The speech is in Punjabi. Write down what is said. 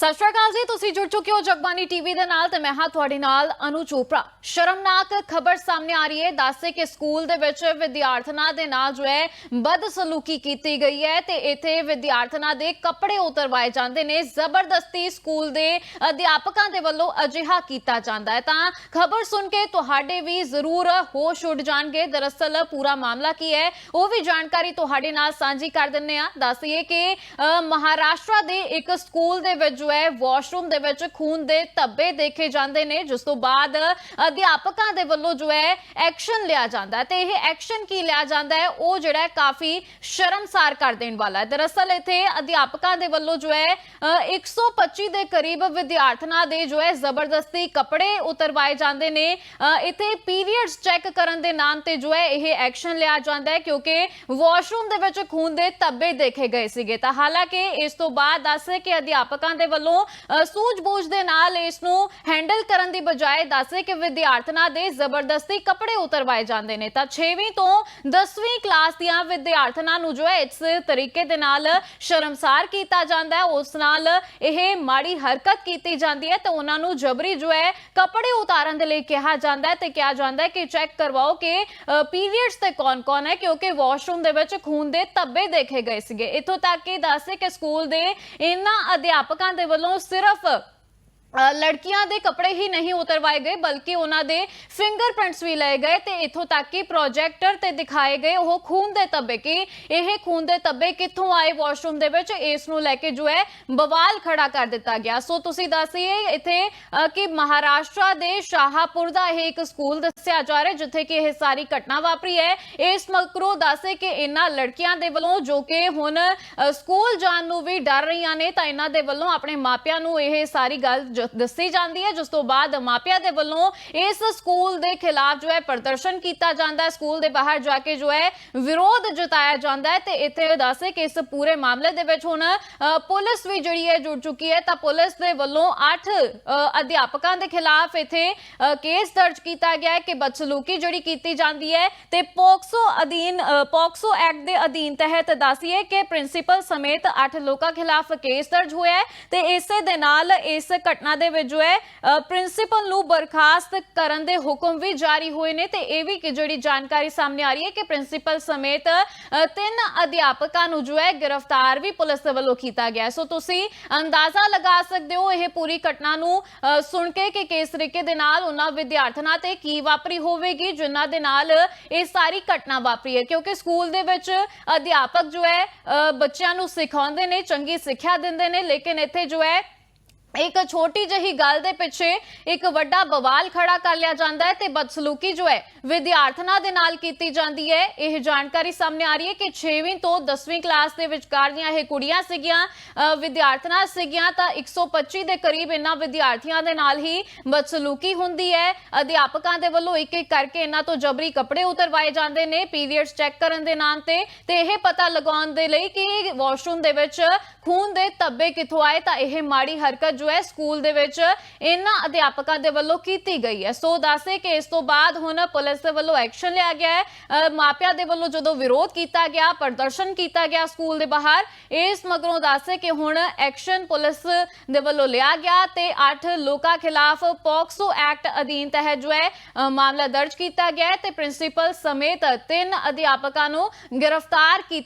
ਸਤਿ ਸ਼੍ਰੀ ਅਕਾਲ ਜੀ, ਤੁਸੀਂ ਜੁੜ ਚੁੱਕੇ ਹੋ ਜਗਬਾਨੀ ਟੀਵੀ ਦੇ ਨਾਲ ਤੇ ਮੈਂ ਹਾਂ ਤੁਹਾਡੇ ਨਾਲ ਅਨੂ ਚੋਪੜਾ। ਸ਼ਰਮਨਾਕ ਖਬਰ ਸਾਹਮਣੇ ਆ ਰਹੀ ਹੈ। ਦੱਸੇ ਕਿ ਸਕੂਲ ਦੇ ਵਿੱਚ ਵਿਦਿਆਰਥਣਾਂ ਦੇ ਨਾਲ ਜੋ ਹੈ, ਬਦਸਲੂਕੀ ਕੀਤੀ ਗਈ ਹੈ ਤੇ ਇੱਥੇ ਵਿਦਿਆਰਥਣਾਂ ਦੇ ਕੱਪੜੇ ਉਤਰਵਾਏ ਜਾਂਦੇ ਨੇ। ਜ਼ਬਰਦਸਤੀ ਸਕੂਲ ਦੇ ਅਧਿਆਪਕਾਂ ਦੇ ਵੱਲੋਂ ਅਜਿਹਾ ਕੀਤਾ ਜਾਂਦਾ ਹੈ। ਤਾਂ ਖਬਰ ਸੁਣ ਕੇ ਤੁਹਾਡੇ ਵੀ ਜ਼ਰੂਰ ਹੋਸ਼ ਉੱਡ ਜਾਣਗੇ। ਦਰਅਸਲ ਪੂਰਾ ਮਾਮਲਾ ਕੀ ਹੈ, ਉਹ ਵੀ ਜਾਣਕਾਰੀ ਤੁਹਾਡੇ ਨਾਲ ਸਾਂਝੀ ਕਰ ਦਿੰਨੇ ਆ ਦੱਸੀਏ ਕਿ ਮਹਾਰਾਸ਼ਟਰ ਦੇ ਇੱਕ ਸਕੂਲ ਦੇ ਵਿੱਚ ਜੋ ਹੈ ਵਾਸ਼ਰੂਮ ਦੇ ਵਿੱਚ ਖੂਨ ਦੇ ਧੱਬੇ ਦੇਖੇ ਜਾਂਦੇ ਨੇ, ਜਿਸ ਤੋਂ ਬਾਅਦ ਅਧਿਆਪਕਾਂ ਦੇ ਵੱਲੋਂ ਜੋ ਹੈ ਐਕਸ਼ਨ ਲਿਆ ਜਾਂਦਾ ਹੈ। ਤੇ ਇਹ ਐਕਸ਼ਨ ਕੀ ਲਿਆ ਜਾਂਦਾ ਹੈ? ਉਹ ਜਿਹੜਾ ਕਾਫੀ ਸ਼ਰਮਸਾਰ ਕਰ ਦੇਣ ਵਾਲਾ ਹੈ। ਦਰਅਸਲ ਇੱਥੇ ਅਧਿਆਪਕਾਂ ਦੇ ਵੱਲੋਂ ਜੋ ਹੈ 125 ਦੇ ਕਰੀਬ ਵਿਦਿਆਰਥਣਾਂ ਦੇ ਜੋ ਹੈ ਜ਼ਬਰਦਸਤੀ ਕੱਪੜੇ ਉਤਰਵਾਏ ਜਾਂਦੇ ਨੇ। ਇੱਥੇ ਪੀਰੀਅਡਸ ਚੈੱਕ ਕਰਨ ਦੇ ਨਾਮ ਤੇ ਜੋ ਹੈ ਇਹ ਐਕਸ਼ਨ ਲਿਆ ਜਾਂਦਾ ਹੈ ਕਿਉਂਕਿ ਵਾਸ਼ਰੂਮ ਦੇ ਵਿੱਚ ਖੂਨ ਦੇ ਧੱਬੇ ਦੇਖੇ ਗਏ ਸੀਗੇ। ਤਾਂ ਹਾਲਾਂਕਿ ਇਸ ਤੋਂ ਬਾਅਦ ਦੱਸ ਕਿ ਅਧਿਆਪਕਾਂ ਦੇ ਵੱਲੋਂ ਸੂਝ-ਬੂਝ ਦੇ ਨਾਲ ਇਸ ਨੂੰ ਹੈਂਡਲ ਕਰਨ ਦੀ ਬਜਾਏ ਦੱਸੇ ਕਿ ਵਿਦਿਆਰਥਣਾਂ ਦੇ ਜ਼ਬਰਦਸਤੀ ਕੱਪੜੇ ਉਤਰਵਾਏ ਜਾਂਦੇ ਨੇ। ਤਾਂ 6ਵੀਂ ਤੋਂ 10ਵੀਂ ਕਲਾਸ ਦੀਆਂ ਵਿਦਿਆਰਥਣਾਂ ਨੂੰ ਜੋ ਹੈ ਇਸ ਤਰੀਕੇ ਦੇ ਨਾਲ ਸ਼ਰਮਸਾਰ ਕੀਤਾ ਜਾਂਦਾ ਹੈ। ਉਸ ਨਾਲ ਇਹ ਮਾੜੀ ਹਰਕਤ ਕੀਤੀ ਜਾਂਦੀ ਹੈ ਤੇ ਉਹਨਾਂ ਨੂੰ ਜਬਰੀ ਜੋ ਹੈ ਕੱਪੜੇ ਉਤਾਰਨ ਦੇ ਲਈ ਕਿਹਾ ਜਾਂਦਾ ਹੈ ਤੇ ਕਿਹਾ ਜਾਂਦਾ ਹੈ ਕਿ ਚੈੱਕ ਕਰਵਾਓ ਕਿ ਪੀਰੀਅਡਸ ਤੇ ਕੌਣ-ਕੌਣ ਹੈ ਕਿਉਂਕਿ ਵਾਸ਼ਰੂਮ ਦੇ ਵਿੱਚ ਖੂਨ ਦੇ ਧੱਬੇ ਦੇਖੇ ਗਏ ਸੀਗੇ। ਇੱਥੋਂ ਤੱਕ ਕਿ ਦੱਸੇ ਕਿ ਸਕੂਲ ਦੇ ਇਹਨਾਂ ਅਧਿਆਪਕਾਂ ਦੇ ਵੱਲੋਂ ਸਿਰਫ ਲੜਕੀਆਂ ਦੇ ਕੱਪੜੇ ਹੀ ਨਹੀਂ ਉਤਰਵਾਏ ਗਏ, ਬਲਕਿ ਉਹਨਾਂ ਦੇ ਫਿੰਗਰਪ੍ਰਿੰਟਸ ਵੀ ਲਏ ਗਏ ਤੇ ਇੱਥੋਂ ਤੱਕ ਕਿ ਪ੍ਰੋਜੈਕਟਰ ਤੇ ਦਿਖਾਏ ਗਏ ਉਹ ਖੂਨ ਦੇ ਧੱਬੇ ਕਿ ਇਹ ਖੂਨ ਦੇ ਧੱਬੇ ਕਿੱਥੋਂ ਆਏ ਵਾਸ਼ਰੂਮ ਦੇ ਵਿੱਚ, ਇਸ ਨੂੰ ਲੈ ਕੇ ਜੋ ਹੈ ਬਵਾਲ ਖੜਾ ਕਰ ਦਿੱਤਾ ਗਿਆ। ਸੋ ਤੁਸੀਂ ਦੱਸਿਏ ਇੱਥੇ ਕਿ ਮਹਾਰਾਸ਼ਟਰ ਦੇ ਸ਼ਾਹਪੁਰ ਦਾ ਇਹ ਇੱਕ ਸਕੂਲ ਦੱਸਿਆ ਜਾ ਰਿਹਾ, ਜਿੱਥੇ ਕਿ ਇਹ ਸਾਰੀ ਘਟਨਾ ਵਾਪਰੀ ਹੈ। ਇਸ ਮਕਰੋ ਦੱਸੇ ਕਿ ਇਹਨਾਂ ਲੜਕੀਆਂ ਦੇ ਵੱਲੋਂ ਜੋ ਕਿ ਹੁਣ ਸਕੂਲ ਜਾਣ ਨੂੰ ਵੀ ਡਰ ਰਹੀਆਂ ਨੇ, ਤਾਂ ਇਹਨਾਂ ਦੇ ਵੱਲੋਂ ਆਪਣੇ ਮਾਪਿਆਂ ਨੂੰ ਇਹ ਸਾਰੀ ਗੱਲ ਦੱਸੀ ਜਾਂਦੀ ਹੈ, ਜਿਸ ਤੋਂ ਬਾਅਦ ਮਾਪਿਆਂ ਦੇ ਵੱਲੋਂ ਇਸ ਸਕੂਲ ਦੇ ਖਿਲਾਫ ਜੋ ਹੈ ਪ੍ਰਦਰਸ਼ਨ ਕੀਤਾ ਜਾਂਦਾ ਹੈ। ਸਕੂਲ ਦੇ ਬਾਹਰ ਜਾ ਕੇ ਜੋ ਹੈ ਵਿਰੋਧ ਜਤਾਇਆ ਜਾਂਦਾ ਹੈ ਤੇ ਇੱਥੇ ਦੱਸੇ ਕਿ ਇਸ ਪੂਰੇ ਮਾਮਲੇ ਦੇ ਵਿੱਚ ਹੁਣ ਪੁਲਿਸ ਵੀ ਜਿਹੜੀ ਹੈ ਜੁੜ ਚੁੱਕੀ ਹੈ। ਤਾਂ ਪੁਲਿਸ ਦੇ ਵੱਲੋਂ 8 ਅਧਿਆਪਕਾਂ ਦੇ ਖਿਲਾਫ ਇੱਥੇ ਕੇਸ ਦਰਜ ਕੀਤਾ ਗਿਆ ਹੈ ਕਿ ਬਦਸਲੂਕੀ ਜਿਹੜੀ ਕੀਤੀ ਜਾਂਦੀ ਹੈ ਤੇ ਪੋਕਸੋ ਅਧੀਨ ਪੋਕਸੋ ਐਕਟ ਦੇ ਅਧੀਨ ਤਹਿਤ ਦੱਸੀਏ ਕਿ ਪ੍ਰਿੰਸੀਪਲ ਸਮੇਤ 8 ਲੋਕਾਂ ਖਿਲਾਫ ਕੇਸ ਦਰਜ ਹੋਇਆ ਹੈ ਤੇ ਇਸੇ ਦੇ ਨਾਲ ਇਸ ਘਟਨਾ ਦੇ ਵਿੱਚ ਜੋ ਹੈ ਪ੍ਰਿੰਸੀਪਲ ਨੂੰ ਬਰਖਾਸਤ ਕਰਨ ਦੇ ਹੁਕਮ ਵੀ ਜਾਰੀ ਹੋਏ ਨੇ ਤੇ ਇਹ ਵੀ ਕਿ ਜਿਹੜੀ ਜਾਣਕਾਰੀ ਸਾਹਮਣੇ ਆ ਰਹੀ ਹੈ ਕਿ ਪ੍ਰਿੰਸੀਪਲ ਸਮੇਤ ਤਿੰਨ ਅਧਿਆਪਕਾਂ ਨੂੰ ਜੋ ਹੈ ਗ੍ਰਿਫਤਾਰ ਵੀ ਪੁਲਿਸ ਵੱਲੋਂ ਕੀਤਾ ਗਿਆ। ਸੋ ਤੁਸੀਂ ਅੰਦਾਜ਼ਾ ਲਗਾ ਸਕਦੇ ਹੋ ਇਹ ਪੂਰੀ ਘਟਨਾ ਨੂੰ ਸੁਣ ਕੇ ਕਿ ਕਿਸ ਤਰੀਕੇ ਦੇ ਨਾਲ ਉਹਨਾਂ ਵਿਦਿਆਰਥਣਾਂ ਤੇ ਕੀ ਵਾਪਰੀ ਹੋਵੇਗੀ ਜਿਨ੍ਹਾਂ ਦੇ ਨਾਲ ਇਹ ਸਾਰੀ ਘਟਨਾ ਵਾਪਰੀ ਹੈ। ਕਿਉਂਕਿ ਸਕੂਲ ਦੇ ਵਿੱਚ ਅਧਿਆਪਕ ਜੋ ਹੈ ਅ, ਬੱਚਿਆਂ ਨੂੰ ਸਿਖਾਉਂਦੇ ਨੇ ਚੰਗੀ ਸਿੱਖਿਆ ਦਿੰਦੇ ਨੇ ਲੇਕਿਨ ਇੱਥੇ ਜੋ ਹੈ ਇੱਕ ਛੋਟੀ ਜਿਹੀ ਗੱਲ ਦੇ ਪਿੱਛੇ ਇੱਕ ਵੱਡਾ ਬਵਾਲ ਖੜਾ ਕਰ ਲਿਆ ਜਾਂਦਾ ਹੈ ਤੇ ਬਦਸਲੂਕੀ ਜੋ ਹੈ ਵਿਦਿਆਰਥਣਾਂ ਦੇ ਨਾਲ ਕੀਤੀ ਜਾਂਦੀ ਹੈ। ਇਹ ਜਾਣਕਾਰੀ ਸਾਹਮਣੇ ਆ ਰਹੀ ਹੈ ਕਿ 6ਵੀਂ ਤੋਂ 10ਵੀਂ ਕਲਾਸ ਦੇ ਵਿਚਕਾਰ ਦੀਆਂ ਇਹ ਕੁੜੀਆਂ ਸੀਗੀਆਂ ਅ, ਵਿਦਿਆਰਥਣਾਂ ਸੀਗੀਆਂ ਤਾਂ 125 ਦੇ ਕਰੀਬ ਇਹਨਾਂ ਵਿਦਿਆਰਥੀਆਂ ਦੇ ਨਾਲ ਹੀ ਬਦਸਲੂਕੀ ਹੁੰਦੀ ਹੈ। ਅਧਿਆਪਕਾਂ ਦੇ ਵੱਲੋਂ ਇੱਕ ਇੱਕ ਕਰਕੇ ਇਹਨਾਂ ਤੋਂ ਜਬਰੀ ਕੱਪੜੇ ਉਤਰਵਾਏ ਜਾਂਦੇ ਨੇ ਪੀਰੀਅਡਸ ਚੈੱਕ ਕਰਨ ਦੇ ਨਾਮ ਤੇ ਤੇ ਇਹ ਪਤਾ ਲਗਾਉਣ ਦੇ ਲਈ ਕਿ ਵਾਸ਼ਰੂਮ ਦੇ ਵਿੱਚ ਖੂਨ ਦੇ ਧੱਬੇ ਕਿੱਥੋਂ ਆਏ ਤਾਂ ਇਹ ਮਾੜੀ ਹਰਕਤ ਜੋ ਹੈ ਸਕੂਲ ਦੇ ਵਿੱਚ ਇਹਨਾਂ ਅਧਿਆਪਕਾਂ ਦੇ ਵੱਲੋਂ ਕੀਤੀ ਗਈ ਹੈ। ਸੋ ਦੱਸੇ ਕਿ ਇਸ ਤੋਂ ਬਾਅਦ ਹੁਣ ਪੁਲਿਸ ਦੇ ਵੱਲੋਂ ਐਕਸ਼ਨ ਲਿਆ ਗਿਆ ਹੈ। ਮਾਪਿਆਂ ਦੇ ਵੱਲੋਂ ਜਦੋਂ ਵਿਰੋਧ ਕੀਤਾ ਗਿਆ, ਪ੍ਰਦਰਸ਼ਨ ਕੀਤਾ ਗਿਆ ਸਕੂਲ ਦੇ ਬਾਹਰ, ਇਸ ਮਗਰੋਂ ਦੱਸੇ ਕਿ ਹੁਣ ਐਕਸ਼ਨ ਪੁਲਿਸ ਦੇ ਵੱਲੋਂ ਲਿਆ ਗਿਆ ਤੇ 8 ਲੋਕਾਂ ਖਿਲਾਫ ਪੋਕਸੋ ਐਕਟ ਅਧੀਨ ਤਹਿਤ ਜੋ ਹੈ ਮਾਮਲਾ ਦਰਜ ਕੀਤਾ ਗਿਆ ਤੇ ਪ੍ਰਿੰਸੀਪਲ ਸਮੇਤ ਤਿੰਨ ਅਧਿਆਪਕਾਂ ਨੂੰ ਗ੍ਰਿਫਤਾਰ ਕੀਤੇ